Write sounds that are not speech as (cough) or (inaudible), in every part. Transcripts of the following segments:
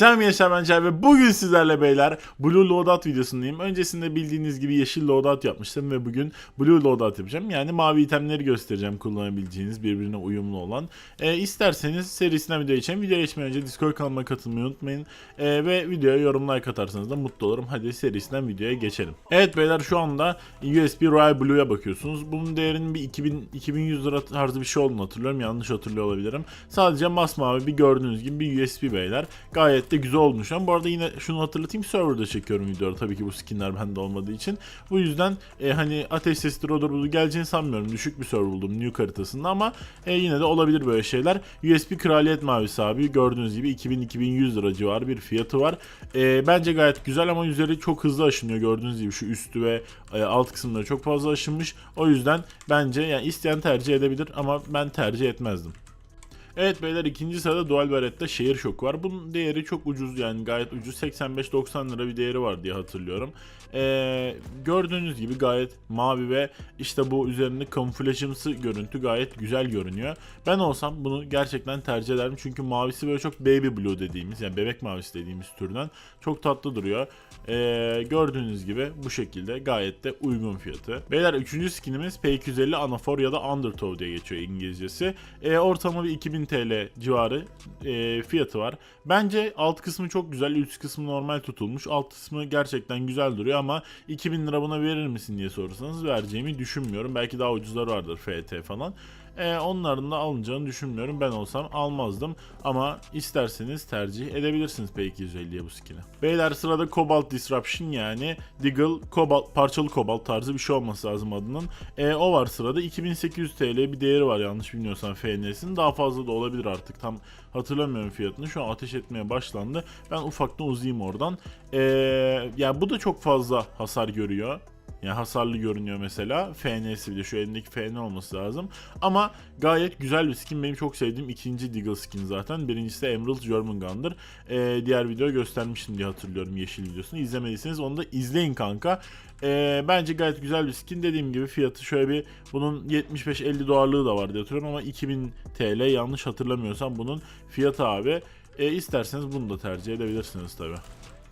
Selam Yaşar ben Çağrı ve bugün sizlerle beyler Blue Loadout videosundayım. Öncesinde bildiğiniz gibi yeşil loadout yapmıştım ve bugün Blue Loadout yapacağım. Yani mavi itemleri göstereceğim kullanabileceğiniz birbirine uyumlu olan. E, isterseniz serisinden video geçelim. Video geçmeden önce Discord kanalıma katılmayı unutmayın. E, ve videoya yorum like atarsanız da mutlu olurum. Hadi serisinden videoya geçelim. Evet beyler şu anda USB Royal Blue'ya bakıyorsunuz. Bunun değerinin bir 2000, 2100 lira tarzı bir şey olduğunu hatırlıyorum. Yanlış hatırlıyor olabilirim. Sadece masmavi bir gördüğünüz gibi bir USB beyler. Gayet de güzel olmuş. Ama bu arada yine şunu hatırlatayım. Server'da çekiyorum videoları. Tabii ki bu skinler bende olmadığı için. Bu yüzden e, hani ateş sesidir odur budur geleceğini sanmıyorum. Düşük bir server buldum Nuke haritasında ama e, yine de olabilir böyle şeyler. USB Kraliyet Mavisi abi. Gördüğünüz gibi 2000-2100 lira civarı bir fiyatı var. E, bence gayet güzel ama üzeri çok hızlı aşınıyor. Gördüğünüz gibi şu üstü ve e, alt kısımları çok fazla aşınmış. O yüzden bence yani isteyen tercih edebilir ama ben tercih etmezdim. Evet beyler ikinci sırada Dual Barrett'te şehir şoku var. Bunun değeri çok ucuz yani gayet ucuz. 85-90 lira bir değeri var diye hatırlıyorum. Ee, gördüğünüz gibi gayet mavi ve işte bu üzerinde kamuflajımsı görüntü gayet güzel görünüyor. Ben olsam bunu gerçekten tercih ederim. Çünkü mavisi böyle çok baby blue dediğimiz yani bebek mavisi dediğimiz türden çok tatlı duruyor. Ee, gördüğünüz gibi bu şekilde gayet de uygun fiyatı. Beyler üçüncü skinimiz P250 Anafor ya da Undertow diye geçiyor İngilizcesi. Ee, ortalama bir 2000 TL civarı e, fiyatı var. Bence alt kısmı çok güzel, üst kısmı normal tutulmuş. Alt kısmı gerçekten güzel duruyor ama 2000 lira buna verir misin diye sorarsanız vereceğimi düşünmüyorum. Belki daha ucuzlar vardır FT falan. E, onların da alınacağını düşünmüyorum. Ben olsam almazdım. Ama isterseniz tercih edebilirsiniz P250'ye bu skin'i. Beyler sırada Cobalt Disruption yani Deagle Cobalt, parçalı Cobalt tarzı bir şey olması lazım adının. E, o var sırada. 2800 TL bir değeri var yanlış bilmiyorsam FNS'in. Daha fazla da olabilir artık. Tam hatırlamıyorum fiyatını. Şu an ateş etmeye başlandı. Ben ufaktan uzayayım oradan. E, yani bu da çok fazla hasar görüyor. Yani hasarlı görünüyor mesela. FN'si bile şu elindeki FN olması lazım. Ama gayet güzel bir skin. Benim çok sevdiğim ikinci Deagle skin zaten. Birincisi de Emerald Jormungandr. Ee, diğer video göstermiştim diye hatırlıyorum yeşil videosunu. İzlemediyseniz onu da izleyin kanka. Ee, bence gayet güzel bir skin. Dediğim gibi fiyatı şöyle bir bunun 75-50 dolarlığı da var diye hatırlıyorum ama 2000 TL yanlış hatırlamıyorsam bunun fiyatı abi. Ee, isterseniz bunu da tercih edebilirsiniz tabi.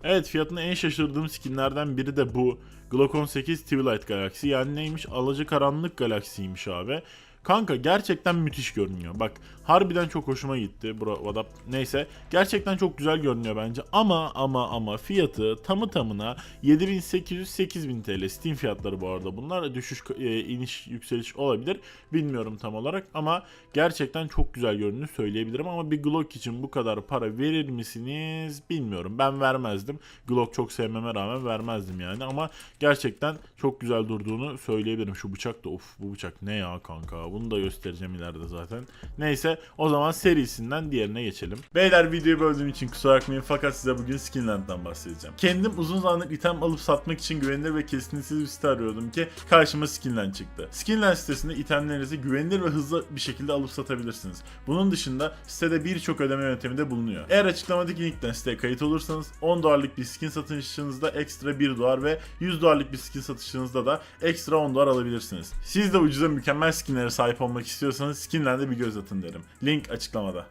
Evet fiyatına en şaşırdığım skinlerden biri de bu. Glock 18 Twilight Galaxy yani neymiş? Alacakaranlık galaksiymiş abi. Kanka gerçekten müthiş görünüyor. Bak harbiden çok hoşuma gitti. What up? Neyse gerçekten çok güzel görünüyor bence. Ama ama ama fiyatı tamı tamına 7800-8000 TL. Steam fiyatları bu arada bunlar. Düşüş e, iniş yükseliş olabilir. Bilmiyorum tam olarak ama gerçekten çok güzel göründüğünü söyleyebilirim. Ama bir Glock için bu kadar para verir misiniz bilmiyorum. Ben vermezdim. Glock çok sevmeme rağmen vermezdim yani. Ama gerçekten çok güzel durduğunu söyleyebilirim. Şu bıçak da of bu bıçak ne ya kanka. Bunu da göstereceğim ileride zaten. Neyse o zaman serisinden diğerine geçelim. Beyler videoyu böldüğüm için kusura bakmayın fakat size bugün Skinland'dan bahsedeceğim. Kendim uzun zamandır item alıp satmak için güvenilir ve kesintisiz bir site arıyordum ki karşıma Skinland çıktı. Skinland sitesinde itemlerinizi güvenilir ve hızlı bir şekilde alıp satabilirsiniz. Bunun dışında sitede birçok ödeme yöntemi de bulunuyor. Eğer açıklamadaki linkten siteye kayıt olursanız 10 dolarlık bir skin satışınızda ekstra 1 dolar ve 100 dolarlık bir skin satışınızda da ekstra 10 dolar alabilirsiniz. Siz de ucuza mükemmel skinlere sahip olmak istiyorsanız Skinland'e bir göz atın derim. Link açıklamada.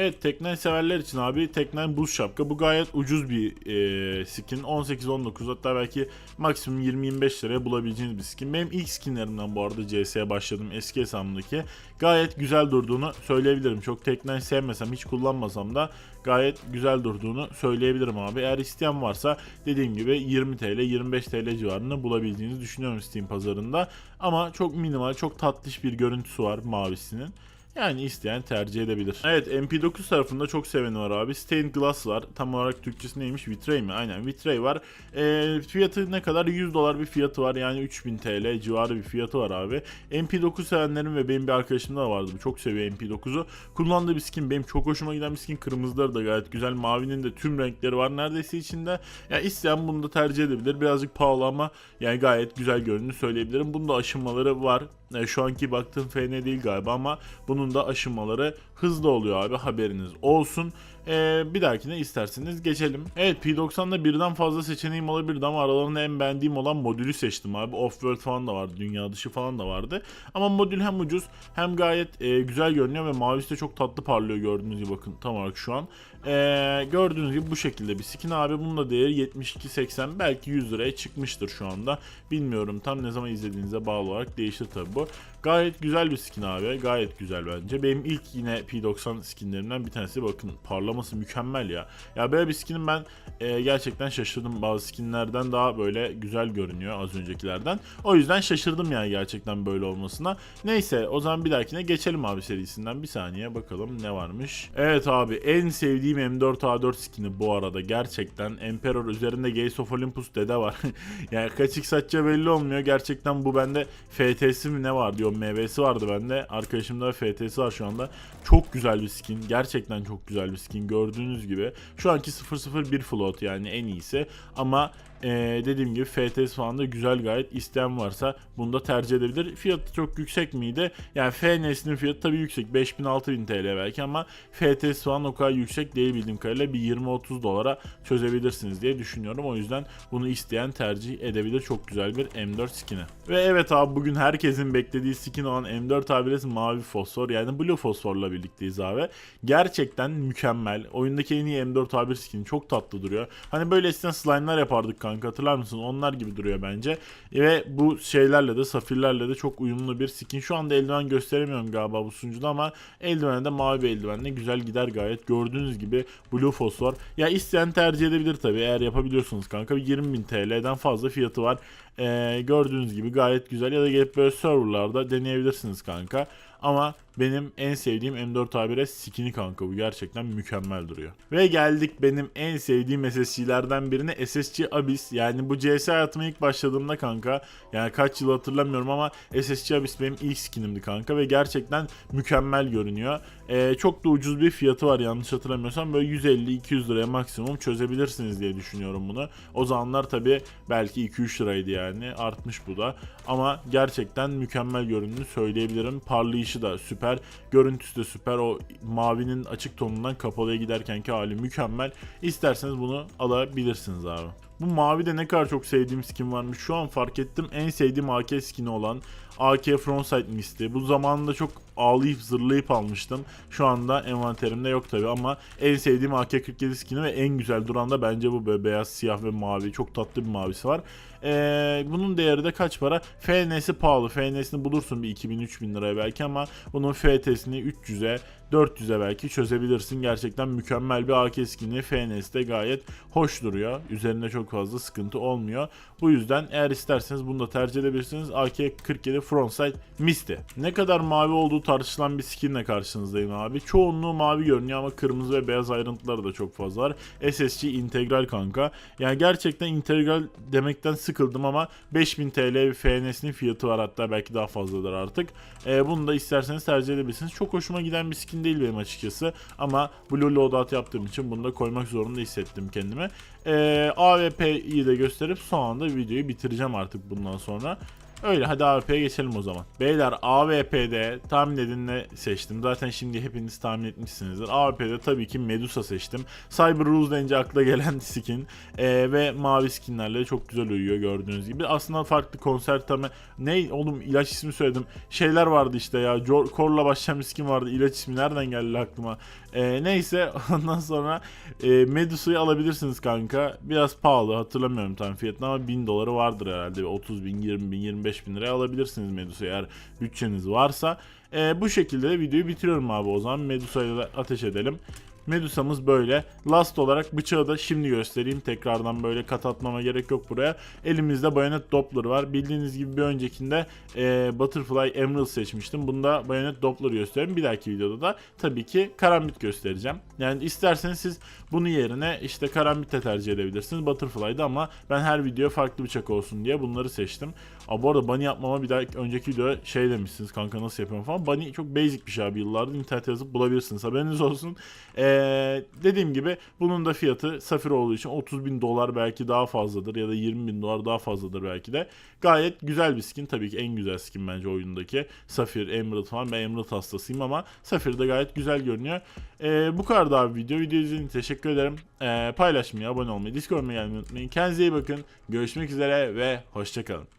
Evet Teknen severler için abi Teknen buz şapka. Bu gayet ucuz bir e, skin. 18-19 hatta belki maksimum 20-25 liraya bulabileceğiniz bir skin. Benim ilk skinlerimden bu arada CS'ye başladım eski hesabımdaki. Gayet güzel durduğunu söyleyebilirim. Çok Teknen sevmesem hiç kullanmasam da gayet güzel durduğunu söyleyebilirim abi. Eğer isteyen varsa dediğim gibi 20 TL 25 TL civarında bulabildiğinizi düşünüyorum Steam pazarında. Ama çok minimal çok tatlış bir görüntüsü var mavisinin. Yani isteyen tercih edebilir. Evet MP9 tarafında çok seveni var abi. Stained Glass var. Tam olarak Türkçesi neymiş? Vitray mi? Aynen Vitray var. E, fiyatı ne kadar? 100 dolar bir fiyatı var. Yani 3000 TL civarı bir fiyatı var abi. MP9 sevenlerin ve benim bir arkadaşım da vardı. Çok seviyor MP9'u. Kullandığı bir skin. Benim çok hoşuma giden bir skin. Kırmızıları da gayet güzel. Mavinin de tüm renkleri var neredeyse içinde. Ya yani isteyen bunu da tercih edebilir. Birazcık pahalı ama yani gayet güzel göründüğünü söyleyebilirim. Bunda aşınmaları var. E, şu anki baktığım FN değil galiba ama bunun da aşınmaları hızlı oluyor abi haberiniz olsun. Ee, bir dahakine isterseniz geçelim. Evet P90'da birden fazla seçeneğim olabilirdi ama aralarında en beğendiğim olan modülü seçtim abi. Off-world falan da vardı, dünya dışı falan da vardı. Ama modül hem ucuz hem gayet e, güzel görünüyor ve mavisi de çok tatlı parlıyor gördüğünüz gibi bakın tam olarak şu an. Ee, gördüğünüz gibi bu şekilde bir skin abi. Bunun da değeri 72.80 belki 100 liraya çıkmıştır şu anda. Bilmiyorum tam ne zaman izlediğinize bağlı olarak değişir tabi bu. Gayet güzel bir skin abi. Gayet güzel bence. Benim ilk yine P90 skinlerimden bir tanesi. Bakın parlaması mükemmel ya. Ya böyle bir skinim ben e, gerçekten şaşırdım. Bazı skinlerden daha böyle güzel görünüyor az öncekilerden. O yüzden şaşırdım yani gerçekten böyle olmasına. Neyse o zaman bir dahakine geçelim abi serisinden. Bir saniye bakalım ne varmış. Evet abi en sevdiğim M4A4 skini bu arada. Gerçekten Emperor üzerinde Gates of Olympus dede var. (laughs) yani kaç x atça belli olmuyor. Gerçekten bu bende FT'si mi ne var diyor. MV'si vardı bende. Arkadaşımda FT'si var şu anda. Çok güzel bir skin. Gerçekten çok güzel bir skin. Gördüğünüz gibi. Şu anki 001 float yani en iyisi. Ama ee, dediğim gibi FTS falan da güzel gayet isteyen varsa bunu da tercih edebilir. Fiyatı çok yüksek miydi? Yani FNS'nin fiyatı tabii yüksek 5000-6000 TL belki ama FTS falan o kadar yüksek değil bildiğim kadarıyla bir 20-30 dolara çözebilirsiniz diye düşünüyorum. O yüzden bunu isteyen tercih edebilir. Çok güzel bir M4 skin'i. Ve evet abi bugün herkesin beklediği skin olan M4 abiles mavi fosfor yani blue fosforla birlikteyiz abi. Gerçekten mükemmel. Oyundaki en iyi M4 A1 skin çok tatlı duruyor. Hani böyle eskiden slime'lar yapardık kanka hatırlar mısın? Onlar gibi duruyor bence. Ve bu şeylerle de safirlerle de çok uyumlu bir skin. Şu anda eldiven gösteremiyorum galiba bu sunucuda ama eldivene de mavi bir eldivenle güzel gider gayet. Gördüğünüz gibi blue fosfor. Ya isteyen tercih edebilir tabi eğer yapabiliyorsunuz kanka. 20.000 TL'den fazla fiyatı var. Ee, gördüğünüz gibi gayet güzel ya da gelip böyle serverlarda deneyebilirsiniz kanka. Ama benim en sevdiğim M4A1'e skin'i kanka bu gerçekten mükemmel duruyor. Ve geldik benim en sevdiğim SSG'lerden birine SSG Abyss. Yani bu CS hayatıma ilk başladığımda kanka yani kaç yıl hatırlamıyorum ama SSG Abyss benim ilk skinimdi kanka ve gerçekten mükemmel görünüyor. Ee, çok da ucuz bir fiyatı var yanlış hatırlamıyorsam böyle 150-200 liraya maksimum çözebilirsiniz diye düşünüyorum bunu. O zamanlar tabi belki 2-3 liraydı yani artmış bu da ama gerçekten mükemmel göründüğünü söyleyebilirim. Parlayışı da süper Görüntüsü de süper. O mavinin açık tonundan kapalıya giderkenki hali mükemmel. İsterseniz bunu alabilirsiniz abi. Bu mavi de ne kadar çok sevdiğim skin varmış. Şu an fark ettim. En sevdiğim AK skin'i olan AK Frontsight Mist'i. Bu zamanında çok ağlayıp zırlayıp almıştım. Şu anda envanterimde yok tabi ama en sevdiğim AK-47 skin'i ve en güzel duran da bence bu böyle beyaz, siyah ve mavi. Çok tatlı bir mavisi var. Ee, bunun değeri de kaç para? FNS'i pahalı. FNS'ini bulursun bir 2000-3000 liraya belki ama bunun FT'sini 300'e 400'e belki çözebilirsin. Gerçekten mükemmel bir AK skin'i. FNS'de gayet hoş duruyor. Üzerinde çok fazla sıkıntı olmuyor. Bu yüzden eğer isterseniz bunu da tercih edebilirsiniz. AK-47 Frontsight Misty. Ne kadar mavi olduğu tartışılan bir skinle karşınızdayım abi. Çoğunluğu mavi görünüyor ama kırmızı ve beyaz ayrıntıları da çok fazla var. SSG integral kanka. Yani gerçekten integral demekten sıkıldım ama 5000 TL bir FNS'nin fiyatı var hatta belki daha fazladır artık. Ee, bunu da isterseniz tercih edebilirsiniz. Çok hoşuma giden bir skin değil benim açıkçası ama Blue Loadout yaptığım için bunu da koymak zorunda hissettim kendime. Ee, AWP'yi de gösterip son anda videoyu bitireceğim artık bundan sonra. Öyle hadi AWP'ye geçelim o zaman. Beyler AWP'de tahmin edin ne seçtim. Zaten şimdi hepiniz tahmin etmişsinizdir. AWP'de tabii ki Medusa seçtim. Cyber Rules deyince akla gelen (laughs) skin. Ee, ve mavi skinlerle çok güzel uyuyor gördüğünüz gibi. Aslında farklı konser tamı ne oğlum ilaç ismi söyledim. Şeyler vardı işte ya. Korla başlayan bir skin vardı. İlaç ismi nereden geldi aklıma. Ee, neyse (laughs) ondan sonra e, Medusa'yı alabilirsiniz kanka. Biraz pahalı hatırlamıyorum tam fiyatını ama 1000 doları vardır herhalde. 30 bin, 20 bin, 25 bin liraya alabilirsiniz Medusa'yı eğer bütçeniz varsa. E, bu şekilde de videoyu bitiriyorum abi o zaman. Medusa'yla da ateş edelim. Medusa'mız böyle. Last olarak bıçağı da şimdi göstereyim. Tekrardan böyle kat atmama gerek yok buraya. Elimizde bayonet Doppler var. Bildiğiniz gibi bir öncekinde e, Butterfly Emerald seçmiştim. Bunda bayonet Doppler göstereyim. Bir dahaki videoda da tabii ki karambit göstereceğim. Yani isterseniz siz bunu yerine işte karambit de tercih edebilirsiniz. Butterfly'da ama ben her video farklı bıçak olsun diye bunları seçtim. Aa, bu arada bunny yapmama bir daha önceki videoda şey demişsiniz kanka nasıl yapıyorum falan. Bunny çok basic bir şey abi yıllardır internete yazıp bulabilirsiniz haberiniz olsun. Ee, dediğim gibi bunun da fiyatı Safir olduğu için 30 bin dolar belki daha fazladır ya da 20 bin dolar daha fazladır belki de. Gayet güzel bir skin tabii ki en güzel skin bence oyundaki. Safir, Emerald falan ben Emerald hastasıyım ama Safir de gayet güzel görünüyor. Ee, bu kadar da abi video. Video izlediğiniz için teşekkür ederim. Ee, paylaşmayı, abone olmayı, Discord'uma gelmeyi unutmayın. Kendinize iyi bakın. Görüşmek üzere ve hoşçakalın.